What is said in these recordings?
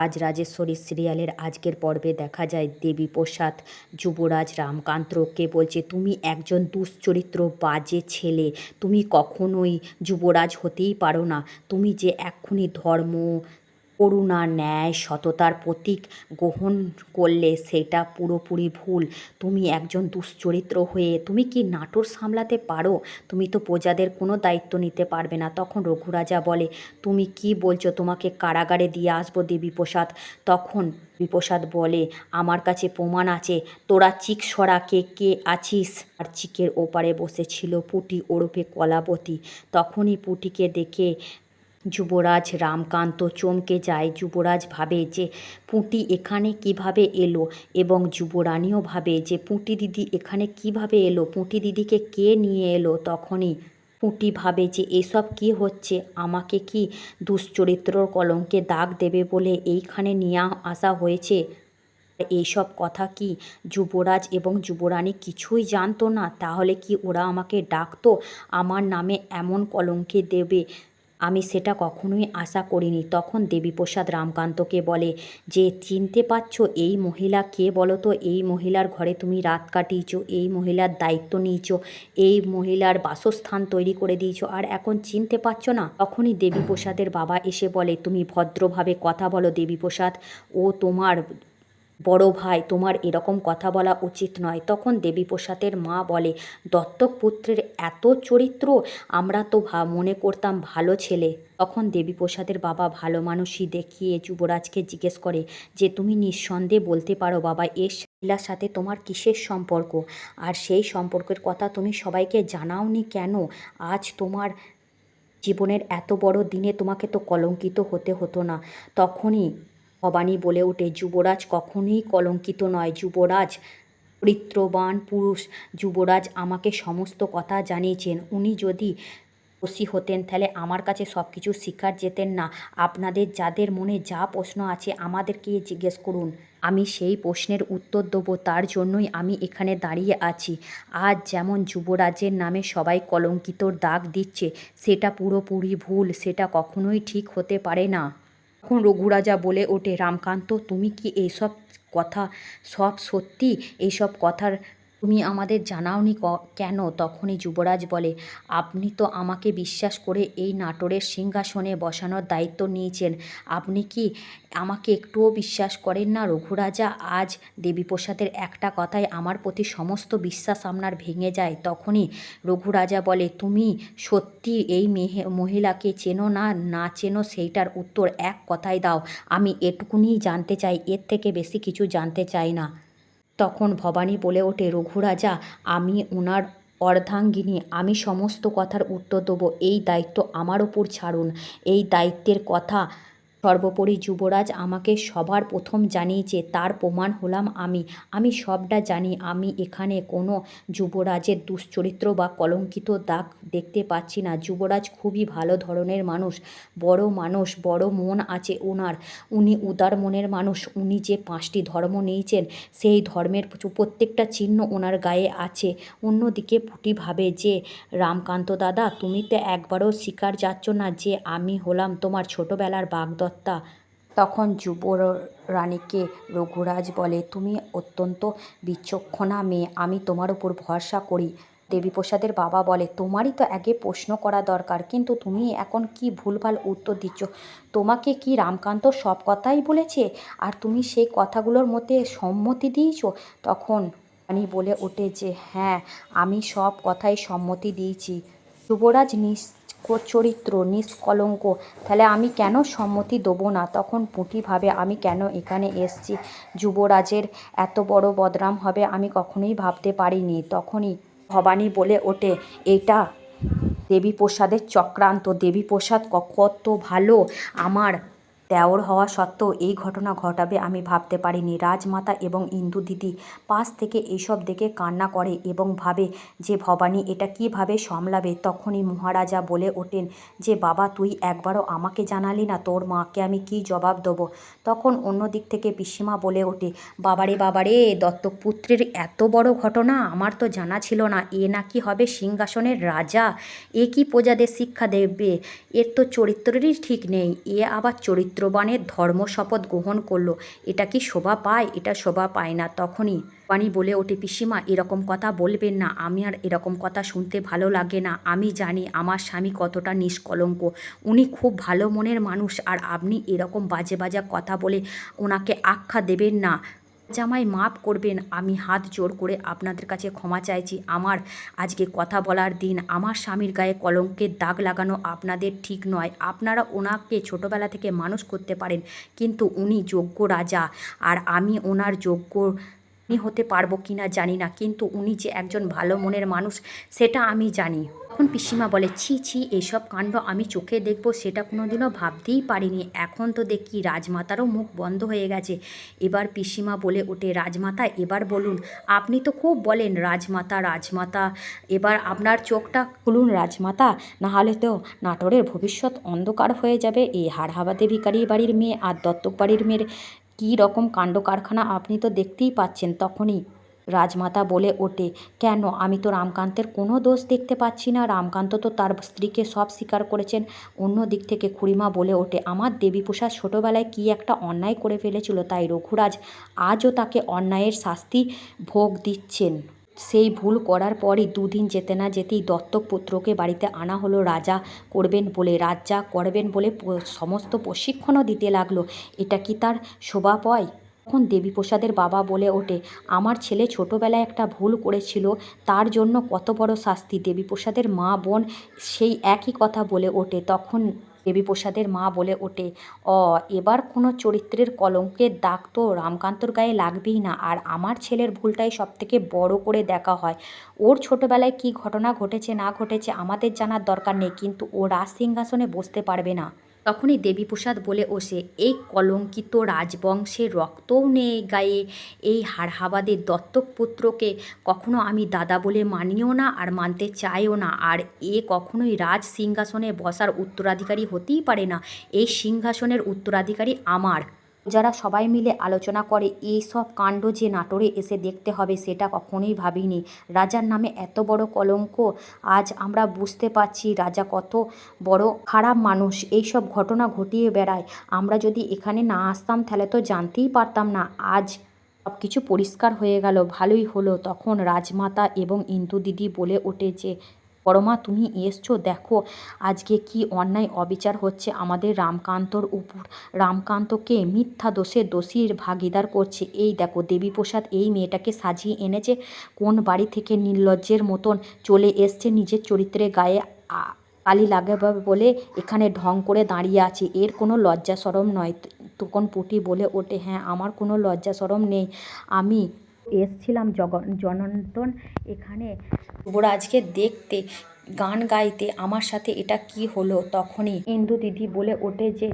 আজ রাজেশ্বরী সিরিয়ালের আজকের পর্বে দেখা যায় দেবী প্রসাদ, যুবরাজ রামকান্তকে বলছে, তুমি একজন দুশ্চরিত্র বাজে ছেলে। তুমি কখনোই যুবরাজ হতেই পারো না। তুমি যে এক্ষুনি ধর্ম করুণা, ন্যায়, সততার প্রতীক গ্রহণ করলে সেটা পুরোপুরি ভুল। তুমি একজন দুশ্চরিত্র হয়ে তুমি কি নাটোর সামলাতে পারো? তুমি তো প্রজাদের কোনো দায়িত্ব নিতে পারবে না। তখন রঘুরাজা বলে, তুমি কি বলছো? তোমাকে কারাগারে দিয়ে আসব দেবীপ্রসাদ? তখন বিপ্রসাদ বলে, আমার কাছে প্রমাণ আছে। তোরা চিক সরা, কে কে আছিস? আর চিকের ওপারে বসেছিল পুটি ওরফে কলাবতী। তখনই পুটিকে দেখে যুবরাজ রামকান্ত চমকে যায়। যুবরাজ ভাবে যে পুঁটি এখানে কীভাবে এলো এবং যুবরানীও ভাবে যে পুঁটি দিদি এখানে কীভাবে এলো, পুঁটি দিদিকে কে নিয়ে এলো তখনই পুঁটি ভাবে যে এসব কি হচ্ছে, আমাকে কি দুশ্চরিত্রর কলঙ্কে দাগ দেবে বলে এইখানে নিয়ে আসা হয়েছে? এইসব কথা কি যুবরাজ এবং যুবরানী কিছুই জানতো না? তাহলে কি ওরা আমাকে ডাকতো? আমার নামে এমন কলঙ্কে দেবে আমি সেটা কখনোই আশা করিনি। তখন দেবীপ্রসাদ রামকান্তকে বলে, যে চিনতে পারছ এই মহিলা কে বলো তো এই মহিলার ঘরে তুমি রাত কাটিয়েছ, এই মহিলার দায়িত্ব নিয়েছো, এই মহিলার বাসস্থান তৈরি করে দিয়েছ, আর এখন চিনতে পারছ না? তখনই দেবীপ্রসাদের বাবা এসে বলে, তুমি ভদ্রভাবে কথা বলো দেবীপ্রসাদ। ও তোমার বড় ভাই, তোমার এরকম কথা বলা উচিত নয়। তখন দেবীপ্রসাদের মা বলে, দত্তক পুত্রের এত চরিত্র, আমরা তো ভা, মনে করতাম ভালো ছেলে। তখন দেবীপ্রসাদের বাবা ভালো মানুষই দেখিয়ে যুবরাজকে জিজ্ঞেস করে, যে তুমি নিঃসন্দেহে বলতে পারো বাবা এর মহিলার সাথে তোমার কিসের সম্পর্ক? আর সেই সম্পর্কের কথা তুমি সবাইকে জানাওনি কেন? আজ তোমার জীবনের এত বড় দিনে তোমাকে তো কলঙ্কিত হতে হতো না। তখনই ভবানী বলে ওঠে, যুবরাজ কখনোই কলঙ্কিত নয়। যুবরাজ চরিত্রবান পুরুষ, যুবরাজ আমাকে সমস্ত কথা জানিয়েছেন। উনি যদি দোষী হতেন, তাহলে আমার কাছে সব কিছু শিকার যেতেন না। আপনাদের যাদের মনে যা প্রশ্ন আছে আমাদেরকে জিজ্ঞেস করুন। আমি সেই প্রশ্নের উত্তর দেবো, তার জন্যই আমি এখানে দাঁড়িয়ে আছি। আজ যেমন যুবরাজের নামে সবাই কলঙ্কিতর দাগ দিচ্ছে, সেটা পুরোপুরি ভুল, সেটা কখনোই ঠিক হতে পারে না। তখন রঘুরাজা বলে ওঠে রামকান্ত তুমি কি এইসব কথা সব সত্যি? এইসব কথার তুমি আমাদের জানাওনি কেন? তখনই যুবরাজ বলে, আপনি তো আমাকে বিশ্বাস করে এই নাটোরের সিংহাসনে বসানোর দায়িত্ব নিয়েছেন। আপনি কি আমাকে একটুও বিশ্বাস করেন না রঘুরাজা? আজ দেবীপ্রসাদের একটা কথায় আমার প্রতি সমস্ত বিশ্বাস আপনার ভেঙে যায়। তখনই রঘুরাজা বলে, তুমি সত্যি এই মেহে, মহিলাকে চেনো না? না চেনো সেইটার উত্তর এক কথায় দাও। আমি এটুকুনিই জানতে চাই, এর থেকে বেশি কিছু জানতে চাই না। তখন ভবানী বলে ওঠে, রঘুরাজা, আমি ওনার অর্ধাঙ্গিনী, আমি সমস্ত কথার উত্তর দেবো। এই দায়িত্ব আমার ওপর ছাড়ুন। এই দায়িত্বের কথা সর্বোপরি যুবরাজ আমাকে সবার প্রথম জানিয়েছে, তার প্রমাণ হলাম আমি। আমি সবটা জানি। আমি এখানে কোনো যুবরাজের দুশ্চরিত্র বা কলঙ্কিত দাগ দেখতে পাচ্ছি না। যুবরাজ খুবই ভালো ধরনের মানুষ, বড় মানুষ, বড় মন আছে ওনার। উনি উদার মনের মানুষ। উনি যে পাঁচটি ধর্ম নিয়েছেন, সেই ধর্মের প্রত্যেকটা চিহ্ন ওনার গায়ে আছে। অন্যদিকে পুটি ভাবে যে, রামকান্ত দাদা, তুমি তো একবারও স্বীকার যাচ্ছ না যে, আমি হলাম তোমার ছোটোবেলার বাগদত্তা। কর্তা তখন যুব রানীকে রঘুরাজ বলে, তুমি অত্যন্ত বিচক্ষণা মেয়ে, আমি তোমার উপর ভরসা করি। দেবীপ্রসাদের বাবা বলে, তোমারই তো আগে প্রশ্ন করা দরকার, কিন্তু তুমি এখন কি ভুলভাল উত্তর দিচ্ছ? তোমাকে কি রামকান্ত সব কথাই বলেছে? আর তুমি সেই কথাগুলোর মধ্যে সম্মতি দিয়েছ? তখন রানী বলে ওঠে যে হ্যাঁ আমি সব কথাই সম্মতি দিয়েছি। যুবরাজ নিস চরিত্র নিষ্কলঙ্ক, তাহলে আমি কেন সম্মতি দেবো না? তখন পুঁটিভাবে আমি কেন এখানে এসছি? যুবরাজের এত বড় বদনাম হবে, আমি কখনোই ভাবতে পারিনি। তখনই ভবানী বলে ওঠে, এটা দেবী প্রসাদের চক্রান্ত। দেবী প্রসাদ কত ভালো। আমার দেওর হওয়া সত্ত্বেও এই ঘটনা ঘটাবে আমি ভাবতে পারিনি। রাজমাতা এবং ইন্দু দিদি পাশ থেকে এইসব দেখে কান্না করে এবং ভাবে যে, ভবানী, এটা কীভাবে সামলাবে? তখনই মহারাজা বলে ওঠেন যে, বাবা, তুই একবারও আমাকে জানালি না? তোর মাকে আমি কি জবাব দেবো? তখন অন্য দিক থেকে পিসিমা বলে ওঠে, বাবারে বাবারে দত্তক পুত্রের এত বড় ঘটনা? আমার তো জানা ছিল না। এ নাকি হবে সিংহাসনের রাজা? এ কি প্রজাদের শিক্ষা দেবে? এর তো চরিত্রেরই ঠিক নেই। এ আবার চরিত্র চরিত্রবানের ধর্ম শপথ গ্রহণ করল, এটা কি শোভা পায়? এটা শোভা পায় না, তখনই বাণী বলে ওঠে, পিসিমা, এরকম কথা বলবেন না, আমি আর এরকম কথা শুনতে ভালো লাগে না, আমি জানি আমার স্বামী কতটা নিষ্কলঙ্ক, উনি খুব ভালো মনের মানুষ, আর আপনি এরকম বাজে বাজে কথা বলে ওনাকে আখ্যা দেবেন না। জামাই মাপ করবেন, আমি হাত জোর করে আপনাদের কাছে ক্ষমা চাইছি। আমার আজকে কথা বলার দিন, আমার স্বামীর গায়ে কলঙ্কের দাগ লাগানো আপনাদের ঠিক নয়। আপনারা ওনাকে ছোটবেলা থেকে মানুষ করতে পারেন, কিন্তু উনি যোগ্য রাজা। আর আমি ওনার যোগ্য হতে পারব কি না জানি না, কিন্তু উনি যে একজন ভালো মনের মানুষ, সেটা আমি জানি। তখন পিসিমা বলে, ছি ছি, এসব কাণ্ড আমি চোখে দেখব, সেটা কোনোদিনও ভাবতেই পারিনি। এখন তো দেখি রাজমাতারও মুখ বন্ধ হয়ে গেছে। এবার পিসিমা বলে ওঠে, রাজমাতা, এবার বলুন। আপনি তো খুব বলেন, রাজমাতা রাজমাতা, এবার আপনার চোখটা খুলুন রাজমাতা, নাহলে তো নাটোরের ভবিষ্যৎ অন্ধকার হয়ে যাবে। এই হাড়হাবাদে ভিকারি বাড়ির মেয়ে আর দত্তক বাড়ির মেয়ের কী রকম কাণ্ড কারখানা আপনি তো দেখতেই পাচ্ছেন তখনই। রাজমাতা বলে ওঠে, কেন? আমি তো রামকান্তের কোনো দোষ দেখতে পাচ্ছি না। রামকান্ত তো তার স্ত্রীকে সব স্বীকার করেছেন। অন্য দিক থেকে খুড়িমা বলে ওঠে, আমার দেবীপ্রসাদ ছোটোবেলায় কী একটা অন্যায় করে ফেলেছিল তাই রঘুরাজ আজও তাকে অন্যায়ের শাস্তি ভোগ দিচ্ছেন। সেই ভুল করার পরই দুদিন যেতে না যেতেই দত্তক পুত্রকে বাড়িতে আনা হলো, রাজা করবেন বলে, রাজা করবেন বলে সমস্ত প্রশিক্ষণও দিতে লাগল। এটা কি তার শোভা পায় তখন দেবীপ্রসাদের বাবা বলে ওঠে, আমার ছেলে ছোটোবেলায় একটা ভুল করেছিল, তার জন্য কত বড় শাস্তি। দেবীপ্রসাদের মা বোন সেই একই কথা বলে ওঠে। তখন দেবীপ্রসাদের মা বলে ওঠে। অ, এবার কোনো চরিত্রের কলঙ্কের দাগ তো রামকান্তর গায়ে লাগবেই না, আর আমার ছেলের ভুলটাই সব থেকে বড় করে দেখা হয়। ওর ছোটোবেলায় কি ঘটনা ঘটেছে না ঘটেছে আমাদের জানার দরকার নেই, কিন্তু ও রাজ সিংহাসনে বসতে পারবে না। তখনই দেবীপ্রসাদ বলে ওসে এই কলঙ্কিত রাজবংশের রক্তও নেই গায়ে, এই হাড়হাবাদের দত্তক পুত্রকে কখনো আমি দাদা বলে মানিও না আর মানতে চাইও না, আর এ কখনোই রাজ সিংহাসনে বসার উত্তরাধিকারী হতেই পারে না, এই সিংহাসনের উত্তরাধিকারী আমার। যারা সবাই মিলে আলোচনা করে, এই সব কাণ্ড যে নাটোরে এসে দেখতে হবে সেটা কখনোই ভাবিনি। রাজার নামে এত বড় কলঙ্ক, আজ আমরা বুঝতে পারছি রাজা কত বড় খারাপ মানুষ। এই সব ঘটনা ঘটিয়ে বেড়ায়। আমরা যদি এখানে না আসতাম তাহলে তো জানতেই পারতাম না। আজ সব কিছু পরিষ্কার হয়ে গেল, ভালোই হলো। তখন রাজমাতা এবং ইন্দু দিদি বলে ওঠে যে বড়মা তুমি এসছো, দেখো আজকে কি অন্যায় অবিচার হচ্ছে আমাদের রামকান্তর উপর। রামকান্তকে মিথ্যা দোষে দোষীর ভাগিদার করছে। এই দেখো, দেবীপ্রসাদ এই মেয়েটাকে সাজিয়ে এনেছে, কোন বাড়ি থেকে নির্লজ্জের মতন চলে এসছে, নিজের চরিত্রে গায়ে কালি লাগাবে বলে এখানে ঢং করে দাঁড়িয়ে আছে। এর কোনো লজ্জা সরম নয়। তখন পুটি বলে ওঠে হ্যাঁ আমার কোনো লজ্জা সরম নেই। আমি এসছিলাম জগ, জনন্তন এখানে যুবরাজকে দেখতে, গান গাইতে আমার সাথে এটা কি হলো তখনই ইন্দু দিদি বলে ওঠে যে,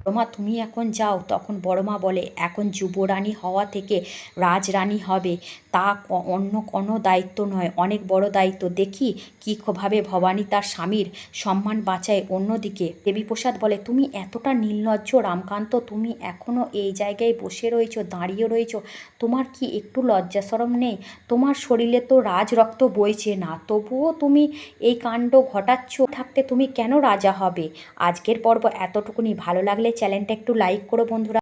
বড়মা তুমি এখন যাও। তখন বড়মা বলে, এখন যুবরানী হওয়া থেকে রাজরানী হবে। তা অন্য কোনো দায়িত্ব নয়। অনেক বড় দায়িত্ব। দেখি কীভাবে ভবানী তার স্বামীর সম্মান বাঁচায় অন্যদিকে। দেবীপ্রসাদ বলে, তুমি এতটা নির্লজ্জ রামকান্ত, তুমি এখনও এই জায়গায় বসে রয়েছো, দাঁড়িয়ে রয়েছো। তোমার কি একটু লজ্জা সরম নেই? তোমার শরীরে তো রাজ রক্ত বইছে না। তবুও তুমি এই কাণ্ড ঘটাচ্ছ। থাকতে তুমি কেন রাজা হবে? আজকের পর্ব এতটুকুনি। ভালো লাগলে চ্যানেলটা একটু লাইক করো বন্ধুরা।